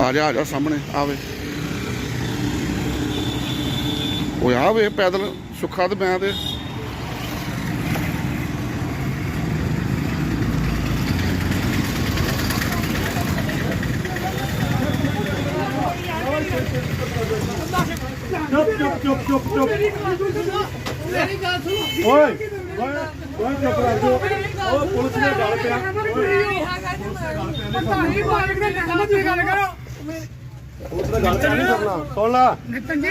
ਆ ਜਾ ਆ ਜਾ ਸਾਹਮਣੇ ਆਵੇ। ਓਏ ਆਵੇ ਪੈਦਲ ਸੁੱਖਾ ਤੇ ਮੈਂ ਤੇ। ਚੁੱਪ ਚੁੱਪ ਚੁੱਪ ਚੁੱਪ ਚੁੱਪ। ਮੇਰੀ ਗੱਲ ਸੁਣੋ ਓਏ ਓਏ ਓਏ ਚੁੱਪ ਕਰ ਜੋ। ਉਹ ਪੁਲਿਸ ਨੇ ਗੱਲ ਪਿਆ ਪਤਾ ਨਹੀਂ ਮਾਲਕ ਨੇ ਤੁਸੀਂ ਗੱਲ ਕਰੋ। ਪੁਲਿਸ ਨੇ ਗੱਲ ਪਿਆ ਨਹੀਂ ਕਰਨਾ ਸੁਣ ਲਾ। ਨਿਤਨ ਜੀ।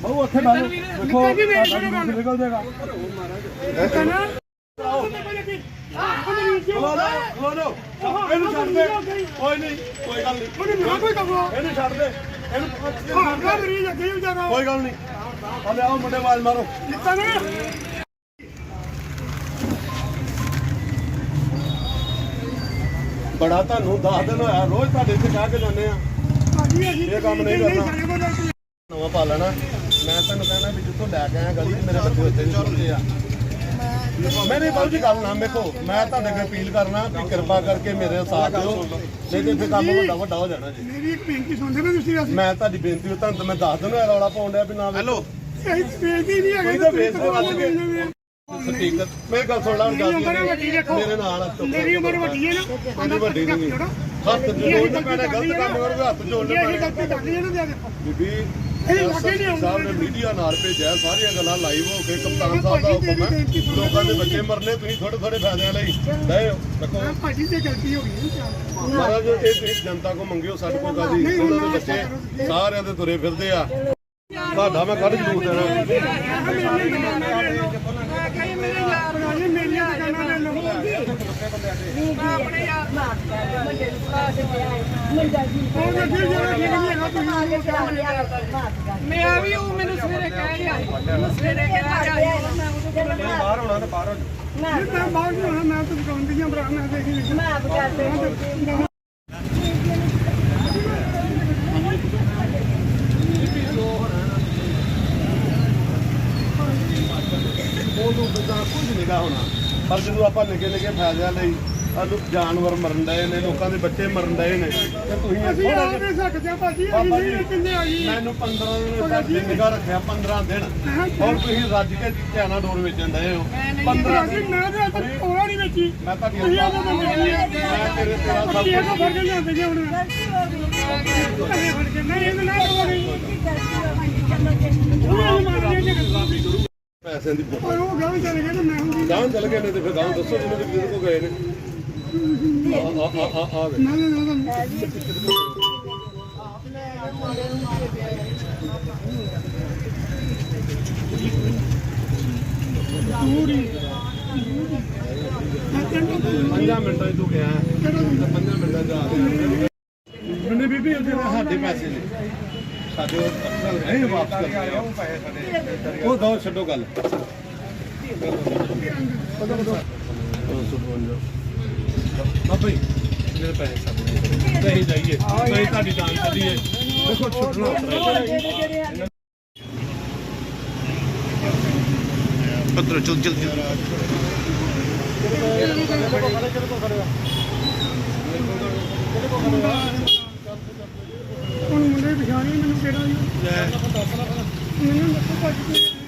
ਬਹੁ ਉੱਥੇ ਬਾਹਰ ਦੇਖੋ ਨਿੱਕਾ ਜੀ ਮੇਰੇ ਤੁਹਾਡਾ ਨਾਲ ਜਲੂਸ ਨਿਕਲ ਜਾਏਗਾ। ਕਨਾ ਲੋ ਲੋ ਲੋ ਇਹਨੂੰ ਛੱਡ ਦੇ। ਕੋਈ ਨਹੀਂ ਕੋਈ ਗੱਲ ਨਹੀਂ। ਉਹਨੇ ਨਾ ਕੋਈ ਕਹੋ ਇਹਨੂੰ ਛੱਡ ਦੇ। ਇਹਨੂੰ ਹਾਂ ਨਾ ਮਰੀਜ਼ ਅੱਗੇ ਵੀ ਜਾਣਾ ਕੋਈ ਗੱਲ ਨਹੀਂ। ਹਲੇ ਆਓ ਮੁੰਡੇ ਆਵਾਜ਼ ਮਾਰੋ। ਨਿਤਨ। ਬੜਾ ਤੁਹਾਨੂੰ 10 ਦਿਨ ਹੋਇਆ ਰੋਜ਼ ਤੁਹਾਡੇ ਇੱਥੇ ਕਹਿ ਕੇ ਜਾਂਦੇ ਆ। ਇਹ ਕੰਮ ਨਹੀਂ ਕਰਨਾ। ਸਾਡੇ ਕੋਲ ਨਹੀਂ ਨਵਾਂ ਪਾ ਲੈਣਾ। ਮੈਂ ਤੈਨੂੰ ਕਹਿਣਾ ਵੀ ਜਿੱਥੋਂ ਲੈ ਕੇ ਆਇਆ ਗਲੀ 'ਚ ਮੇਰੇ ਬੱਚੇ ਆ। ਮੇਰੀ ਬਾਬੂ ਜੀ ਗੱਲ ਨਾ ਮੇਕੋ ਮੈਂ ਤੁਹਾਡੇ ਕੋਲ ਅਪੀਲ ਕਰਨਾ ਵੀ ਕਿਰਪਾ ਕਰਕੇ ਮੇਰੇ ਸਾਥ ਦਿਓ। ਨਹੀਂ ਤੇ ਇੱਥੇ ਕੰਮ ਵੱਡਾ ਵੱਡਾ ਹੋ ਜਾਣਾ ਜੀ। ਮੇਰੀ ਇੱਕ ਬੇਨਤੀ ਸੁਣਦੇ ਨਾ ਤੁਸੀਂ ਅਸੀਂ ਮੈਂ ਤੁਹਾਡੀ ਬੇਨਤੀ ਤੁਹਾਨੂੰ ਤਾਂ ਮੈਂ ਦੱਸ ਦਿੰਦਾ ਰੌਲਾ ਪਾਉਣ ਡਿਆ ਵੀ ਨਾ ਹੈਲੋ। ਅਸੀਂ ਬੇਨਤੀ ਨਹੀਂ ਹੈਗੇ ਕੋਈ ਤਾਂ ਵੇਚ ਕੇ ਵੱਜ ਗਏ ਸਪੀਕਰ ਮੇਰੀ ਗੱਲ ਸੁਣ ਲਾ ਹੁਣ ਮੇਰੀ ਨਾਲ ਮੇਰੀ ਉਮਰ ਵੱਡੀ ਹੈ ਨਾ। ਮੇਰੀ ਵੱਡੀ ਨਹੀਂ। ਹੱਥ ਜੋੜਨਾ ਪੈਣਾ ਗਲਤ ਕੰਮ ਕਰੋਗੇ ਹੱਥ ਜੋੜਨਾ ਇਹ ਪੈਣਾ। ਗਲਤੀ ਲਈ ਇਹਨਾਂ ਦੇ ਦੇਖੋ ਬੀਬੀ ਇਹ ਲੱਗੇ ਨਹੀਂ ਆਉਂਦੇ ਸਾਹਿਬ ਨੇ ਮੀਡੀਆ ਨਾਲ ਭੇਜਿਆ ਸਾਰੀਆਂ ਗੱਲਾਂ ਲਾਈਵ ਹੋ ਕੇ ਕਪਤਾਨ ਸਾਹਿਬ ਦਾ ਹੁਕਮ ਹੈ ਲੋਕਾਂ ਦੇ ਬੱਚੇ ਮਰਨੇ ਤੁਸੀਂ ਥੋੜੇ ਥੋੜੇ ਫਾਇਦਿਆਂ ਲਈ ਲੈ ਦੇਖੋ। ਆਹ ਭਾਜੀ ਤੇ ਗਲਤੀ ਹੋ ਗਈ ਨਾ ਮਹਾਰਾਜ ਇਹ ਤੁਸੀਂ ਜਨਤਾ ਕੋ ਮੰਗਿਓ ਸਾਡੇ ਕੋਲ ਕਾਦੀ ਉਹਨਾਂ ਦੇ ਬੱਚੇ ਸਾਰਿਆਂ ਦੇ ਤੁਰੇ ਫਿਰਦੇ ਆ। ਤੁਹਾਡਾ ਮੈਂ ਕੱਢ ਜਲੂਸ ਦੇਣਾ। ਕਈ ਮੇਰੇ ਯਾਰ ਬਣਾਈ ਮੇਰੀਆਂ ਦੁਕਾਨਾਂ ਦੇ ਲੋਕ ਆਪਣੇ ਯਾਰ ਉਹ ਗੱਡੀ ਜਿਹੜਾ ਠੀਕ ਨਹੀਂ ਹੈਗਾ ਤੁਸੀਂ ਮੈਂ ਵੀ ਉਹ ਮੈਨੂੰ ਸਵੇਰੇ ਕਹਿ ਗਿਆ ਸਵੇਰੇ ਕਹਿ ਗਿਆ ਬਾਹਰ ਹੋਣਾ ਤਾਂ ਬਾਹਰ ਹੋ ਮੈਂ ਤਾਂ ਬਾਹਰ ਨਹੀਂ ਹੋਣਾ ਮੈਂ ਤਾਂ ਦੀਆਂ ਬਰਾ ਮੈਂ ਦੇਖੀ ਨਹੀਂ ਉਦੋਂ ਤਾਂ ਕੁਝ ਨਿਗਾ ਹੋਣਾ। ਪਰ ਜਦੋਂ ਆਪਾਂ ਨਿੱਕੇ ਨਿੱਕੇ ਫਾਇਦਿਆਂ ਲਈ ਜਾਨਵਰ ਮਰਨ ਡਏ ਨੇ ਲੋਕਾਂ ਦੇ ਬੱਚੇ ਮਰਨ ਡਏ ਨੇ। ਤੇ ਤੁਸੀਂ ਅਸੀਂ ਆ ਨਹੀਂ ਸਕਦੇ ਭਾਜੀ ਬਾਬਾ ਅਸੀਂ ਜੀ ਨਹੀਂ ਕਿੰਨੇ ਆਈ ਮੈਨੂੰ 15 ਦਿਨ ਨਿਗਾ ਰੱਖਿਆ 15 ਦਿਨ। ਹੁਣ ਤੁਸੀਂ ਰੱਜ ਕੇ ਧਿਆਨਾ ਡੋਰ ਵੇਚਣ ਡਏ ਹੋ। 15 ਅਸੀਂ ਦਿਨ। ਮੈਂ ਤਾਂ ਅੱਜ ਤੱਕ ਕੋਲਾ ਨਹੀਂ ਵੇਚੀ। ਮੈਂ ਅਸੀਂ ਬੰਦੇ ਨਹੀਂ ਮੈਂ ਤੇਰੇ ਤੇਰਾ ਸਭ ਇਹ ਤਾਂ ਫੜ ਕੇ ਜਾਂਦੇ ਜੀ ਹੁਣ। ਅਰੇ ਫੜ ਕੇ ਨਹੀਂ ਇਹ ਨਾ ਕਰੋ ਨਹੀਂ ਉਹ ਮਾਰ ਜੀ ਪੈਸਿਆਂ ਦੀ ਓਏ ਉਹ ਗਾਂ ਚਲੇ ਗਏ ਤੇ ਮੈਂ ਹੁੰਦੀ ਗਾਂ ਚੱਲ ਗਏ ਨੇ ਤੇ ਫਿਰ ਗਾਂ ਦੱਸੋ ਜਿਹਨਾਂ ਦੇ ਕਿਹਦੇ ਕੋ ਗਏ ਨੇ। ਆ ਵੇ। ਨਾ ਨਾ ਨਾ ਪੰਜਾਂ ਮਿੰਟਾਂ 'ਚ ਤੂੰ ਗਿਆ ਤੇ ਪੰਜਾਂ ਮਿੰਟਾਂ 'ਚ ਆ ਗਿਆ ਮੈਨੇ ਬੀਬੀ ਉਹਦੇ ਨਾਲ ਸਾਡੇ ਪੈਸੇ ਨੇ। ਸਾਡੇ ਨਹੀਂ ਵਾਪਸ ਕਰਦੇ ਆ। ਉਹ ਦੋ ਛੱਡੋ ਗੱਲ। ਬਾਬਾ ਜੀ ਮੇਰੇ ਪੈਸੇ ਸਾਡੇ ਨਹੀਂ ਜਾਈਏ ਨਹੀਂ ਤੁਹਾਡੀ ਜਾਨ ਚੱਲੀਏ ਦੇਖੋ ਛੁੱਟਣਾ ਪੱਤਰ ਚਲ ਚਲ ਚਲ। ਹੁਣ ਮੁੰਡੇ ਪਛਾਣੀ ਮੈਨੂੰ ਕਿਹੜਾ ਜੀ। ਮੈਨੂੰ ਦੱਸੋ ਭਾਜੀ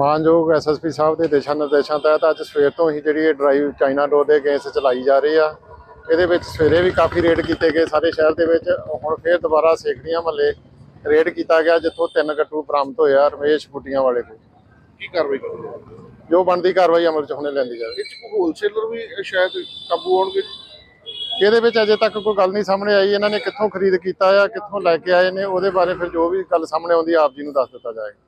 ਮਾਨਯੋਗ ਐਸਐਸਪੀ ਸਾਹਿਬ ਦੇ ਦਿਸ਼ਾ ਨਿਰਦੇਸ਼ਾਂ ਤਹਿਤ ਅੱਜ ਸਵੇਰ ਤੋਂ ਹੀ ਜਿਹੜੀ ਇਹ ਡਰਾਈਵ ਚਾਈਨਾ ਡੋਰ ਦੇ ਕੇਸ ਚਲਾਈ ਜਾ ਰਹੀ ਆ। ਇਹਦੇ ਵਿੱਚ ਸਵੇਰੇ ਵੀ ਕਾਫੀ ਰੇਡ ਕੀਤੇ ਗਏ ਸਾਰੇ ਸ਼ਹਿਰ ਦੇ ਵਿੱਚ। ਹੁਣ ਫੇਰ ਦੁਬਾਰਾ ਸੇਖੜੀਆਂ ਮਹੱਲੇ ਰੇਡ ਕੀਤਾ ਗਿਆ ਜਿੱਥੋਂ ਤਿੰਨ ਗੱਟੂ ਬਰਾਮਦ ਹੋਇਆ ਰਮੇਸ਼ ਬੁੱਟੀਆਂ ਵਾਲੇ ਕੋਲ। ਕੀ ਕਾਰਵਾਈ ਕਰੋਗੇ ਜੋ ਬਣਦੀ ਕਾਰਵਾਈ ਅਮਲ 'ਚ ਹੁਣੇ ਲੈਂਦੀ ਜਾਵੇ। ਇਹ ਹੋਲਸੇਲਰ ਵੀ ਸ਼ਾਇਦ ਕਾਬੂ ਆਉਣਗੇ ਇਹਦੇ ਵਿੱਚ ਅਜੇ ਤੱਕ ਕੋਈ ਗੱਲ ਨਹੀਂ ਸਾਹਮਣੇ ਆਈ। ਇਹਨਾਂ ਨੇ ਕਿੱਥੋਂ ਖਰੀਦ ਕੀਤਾ ਆ ਕਿੱਥੋਂ ਲੈ ਕੇ ਆਏ ਨੇ ਉਹਦੇ ਬਾਰੇ ਫਿਰ ਜੋ ਵੀ ਗੱਲ ਸਾਹਮਣੇ ਆਉਂਦੀ ਆਪ ਜੀ ਨੂੰ ਦੱਸ ਦਿੱਤਾ ਜਾਏਗਾ।